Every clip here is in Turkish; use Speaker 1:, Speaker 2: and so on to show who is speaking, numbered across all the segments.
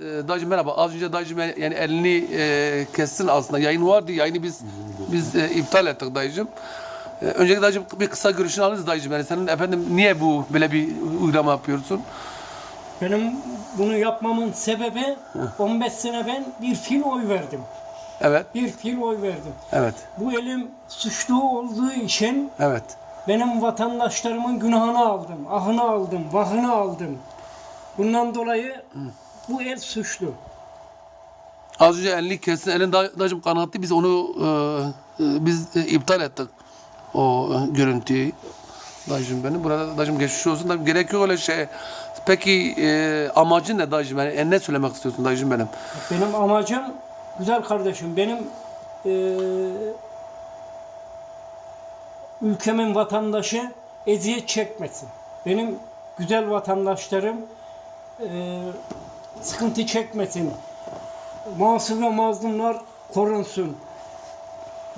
Speaker 1: Ee, dayıcım merhaba. Az önce dayıcım yani elini e, kessin aslında. Yayın vardı. Yayını biz biz e, iptal ettik dayıcım. E, önceki dayıcım bir kısa görüşünü alırız dayıcım. Yani senin efendim niye bu böyle bir uygulama yapıyorsun?
Speaker 2: Benim bunu yapmamın sebebi 15 sene ben bir fil oy verdim.
Speaker 1: Evet.
Speaker 2: Bir fil oy verdim.
Speaker 1: Evet.
Speaker 2: Bu elim suçlu olduğu için
Speaker 1: Evet.
Speaker 2: benim vatandaşlarımın günahını aldım, ahını aldım, vahını aldım. Bundan dolayı bu el suçlu.
Speaker 1: Az önce elini kessin. Elin dayıcım kanattı. Biz onu e, e, biz e, iptal ettik. O e, görüntüyü. Dayıcım benim. Burada dayıcım geçmiş olsun. Tabii gerek yok öyle şey. Peki e, amacın ne dayıcım? Yani, e, ne söylemek istiyorsun dayıcım benim?
Speaker 2: Benim amacım güzel kardeşim benim eee, ülkemin vatandaşı eziyet çekmesin. Benim güzel vatandaşlarım eee, sıkıntı çekmesin. Masum ve mazlumlar korunsun.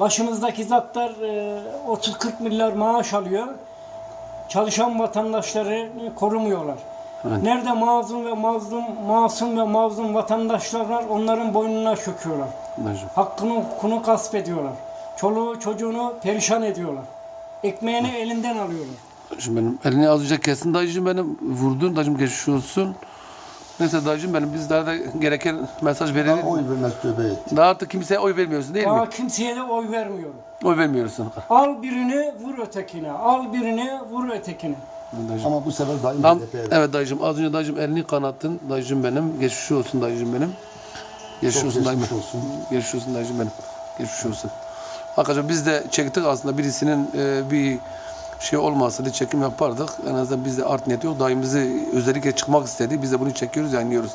Speaker 2: Başımızdaki zatlar eee, 30-40 milyar maaş alıyor. Çalışan vatandaşları korumuyorlar. Nerede mazlum ve mazlum, masum ve mazlum vatandaşlar var onların boynuna çöküyorlar.
Speaker 1: Dayıcım.
Speaker 2: Hakkını hukukunu gasp ediyorlar. Çoluğu çocuğunu perişan ediyorlar. Ekmeğini elinden alıyorlar.
Speaker 1: Dayıcım benim. Elini az önce kessin dayıcım benim. Vurdun dayıcım geçmiş olsun. Neyse dayıcım benim. Biz daha da gereken mesaj verelim.
Speaker 3: Oy vermez tövbe etti.
Speaker 1: Daha artık kimseye oy vermiyorsun değil mi?
Speaker 2: Daha kimseye de oy vermiyorum.
Speaker 1: Oy vermiyorsun.
Speaker 2: Al birini vur ötekine. Al birini vur ötekine.
Speaker 1: Dayıcım.
Speaker 3: Ama bu sefer dayım
Speaker 1: Tam,
Speaker 3: HDP'ye verdi.
Speaker 1: evet dayıcım az önce dayıcım elini kanattın dayıcım benim. Geçmiş olsun dayıcım benim. Geçmiş
Speaker 3: Çok
Speaker 1: olsun dayıcım.
Speaker 3: geçmiş olsun.
Speaker 1: Geçmiş olsun dayıcım benim. Geçmiş olsun. Arkadaşlar biz de çektik aslında birisinin e, bir şey olmasa da çekim yapardık. En azından biz de art niyeti yok. Dayımızı özellikle çıkmak istedi. Biz de bunu çekiyoruz, yayınlıyoruz.